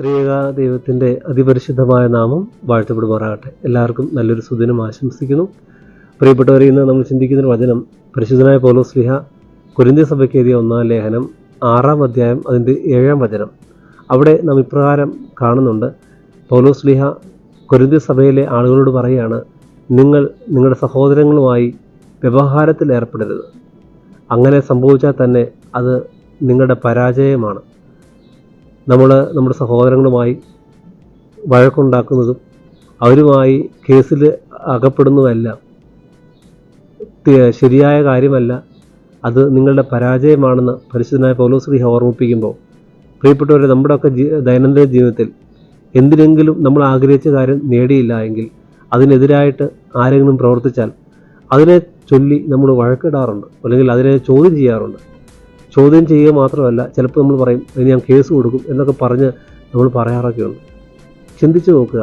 ത്രിയേക ദൈവത്തിന്റെ അതിപരിശുദ്ധമായ നാമം വാഴ്ത്തപ്പെടുമാറാകട്ടെ. എല്ലാവർക്കും നല്ലൊരു സുദിനം ആശംസിക്കുന്നു. പ്രിയപ്പെട്ടവരെ ഇന്ന് നമ്മൾ ചിന്തിക്കുന്ന വചനം പരിശുദ്ധനായ പൗലോസ് സ്ലിഹ കുരിന്തി സഭയ്ക്ക് എഴുതിയ ഒന്നാം ലേഖനം ആറാം അധ്യായം അതിന്റെ ഏഴാം വചനം. അവിടെ നാം ഇപ്രകാരം കാണുന്നുണ്ട്. പൗലോസ് സ്ലിഹ കുരിന്തി സഭയിലെ ആളുകളോട് പറയുകയാണ് നിങ്ങൾ നിങ്ങളുടെ സഹോദരങ്ങളുമായി വ്യവഹാരത്തിൽ ഏർപ്പെടരുത്. അങ്ങനെ സംഭവിച്ചാൽ തന്നെ അത് നിങ്ങളുടെ പരാജയമാണ്. നമ്മൾ നമ്മുടെ സഹോദരങ്ങളുമായി വഴക്കുണ്ടാക്കുന്നതും അവരുമായി കേസിൽ അകപ്പെടുന്നതല്ല. ശരിയായ കാര്യമല്ല. അത് നിങ്ങളുടെ പരാജയമാണെന്ന് പരിശുദ്ധനായ പൗലോസ്ലീഹ ഓർമ്മിപ്പിക്കുമ്പോൾ പ്രിയപ്പെട്ടവരെ നമ്മുടെയൊക്കെ ദൈനംദിന ജീവിതത്തിൽ എന്തിനെങ്കിലും നമ്മൾ ആഗ്രഹിച്ച കാര്യം നേടിയില്ല എങ്കിൽ അതിനെതിരായിട്ട് ആരെങ്കിലും പ്രവർത്തിച്ചാൽ അതിനെ ചൊല്ലി നമ്മൾ വഴക്കിടാറുണ്ട്. അല്ലെങ്കിൽ അതിനെ ചോദ്യം ചെയ്യാറുണ്ട്. ചോദ്യം ചെയ്യുക മാത്രമല്ല ചിലപ്പോൾ നമ്മൾ പറയും ഇനി ഞാൻ കേസ് കൊടുക്കും എന്നൊക്കെ പറഞ്ഞ് നമ്മൾ പറയാറൊക്കെയുണ്ട്. ചിന്തിച്ചു നോക്കുക.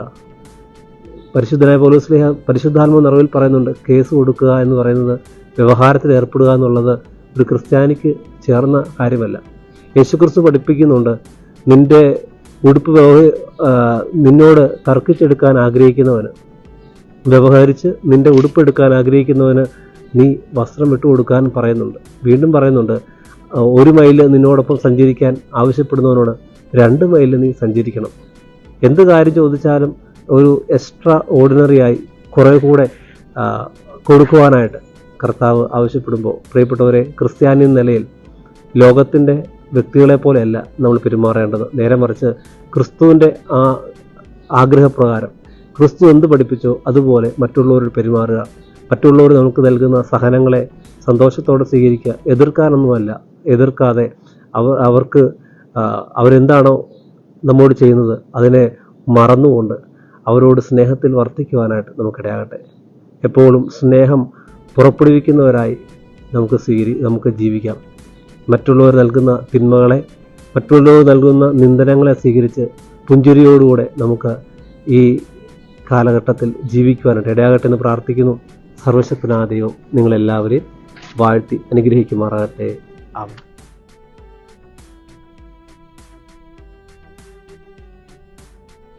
പരിശുദ്ധനായ പോലീസ് പരിശുദ്ധാത്മ നിറവിൽ പറയുന്നുണ്ട് കേസ് കൊടുക്കുക എന്ന് പറയുന്നത് വ്യവഹാരത്തിൽ ഏർപ്പെടുക എന്നുള്ളത് ഒരു ക്രിസ്ത്യാനിക്ക് ചേർന്ന കാര്യമല്ല. യേശുക്രിസ്തു പഠിപ്പിക്കുന്നുണ്ട് നിന്റെ ഉടുപ്പ് നിന്നോട് തർക്കിച്ചെടുക്കാൻ ആഗ്രഹിക്കുന്നവന് വ്യവഹരിച്ച് നിന്റെ ഉടുപ്പെടുക്കാൻ ആഗ്രഹിക്കുന്നവന് നീ വസ്ത്രം വിട്ടുകൊടുക്കാൻ പറയുന്നുണ്ട്. വീണ്ടും പറയുന്നുണ്ട് ഒരു മൈൽ നിന്നോടൊപ്പം സഞ്ചരിക്കാൻ ആവശ്യപ്പെടുന്നവനോട് രണ്ട് മൈൽ നീ സഞ്ചരിക്കണം. എന്ത് കാര്യം ചോദിച്ചാലും ഒരു എക്സ്ട്രാ ഓർഡിനറി ആയി കുറേ കൂടെ കൊടുക്കുവാനായിട്ട് കർത്താവ് ആവശ്യപ്പെടുമ്പോൾ പ്രിയപ്പെട്ടവരെ ക്രിസ്ത്യാനി നിലയിൽ ലോകത്തിന്റെ വ്യക്തികളെ പോലെയല്ല നമ്മൾ പെരുമാറേണ്ടത്. നേരെ മറിച്ച് ക്രിസ്തുവിന്റെ ആ ആഗ്രഹപ്രകാരം ക്രിസ്തു എന്ത് പഠിപ്പിച്ചോ അതുപോലെ മറ്റുള്ളവരോട് പെരുമാറുക. മറ്റുള്ളവർ നമുക്ക് നൽകുന്ന സഹനങ്ങളെ സന്തോഷത്തോടെ സ്വീകരിക്കുക. എതിർക്കാനൊന്നുമല്ല. എതിർക്കാതെ അവർ അവർക്ക് അവരെന്താണോ നമ്മോട് ചെയ്യുന്നത് അതിനെ മറന്നുകൊണ്ട് അവരോട് സ്നേഹത്തിൽ വർത്തിക്കുവാനായിട്ട് നമുക്കിടയാകട്ടെ. എപ്പോഴും സ്നേഹം പുറപ്പെടുവിക്കുന്നവരായി നമുക്ക് സ്വീകരി നമുക്ക് ജീവിക്കാം. മറ്റുള്ളവർ നൽകുന്ന തിന്മകളെ മറ്റുള്ളവർ നൽകുന്ന നിന്ദനങ്ങളെ സ്വീകരിച്ച് പുഞ്ചിരിയോടുകൂടെ നമുക്ക് ഈ കാലഘട്ടത്തിൽ ജീവിക്കുവാനായിട്ട് ഇടയാകട്ടെ എന്ന് പ്രാർത്ഥിക്കുന്നു. സർവശക്തനാദയോ നിങ്ങളെല്ലാവരെയും വാഴ്ത്തി അനുഗ്രഹിക്കുമാറാകട്ടെ. Um,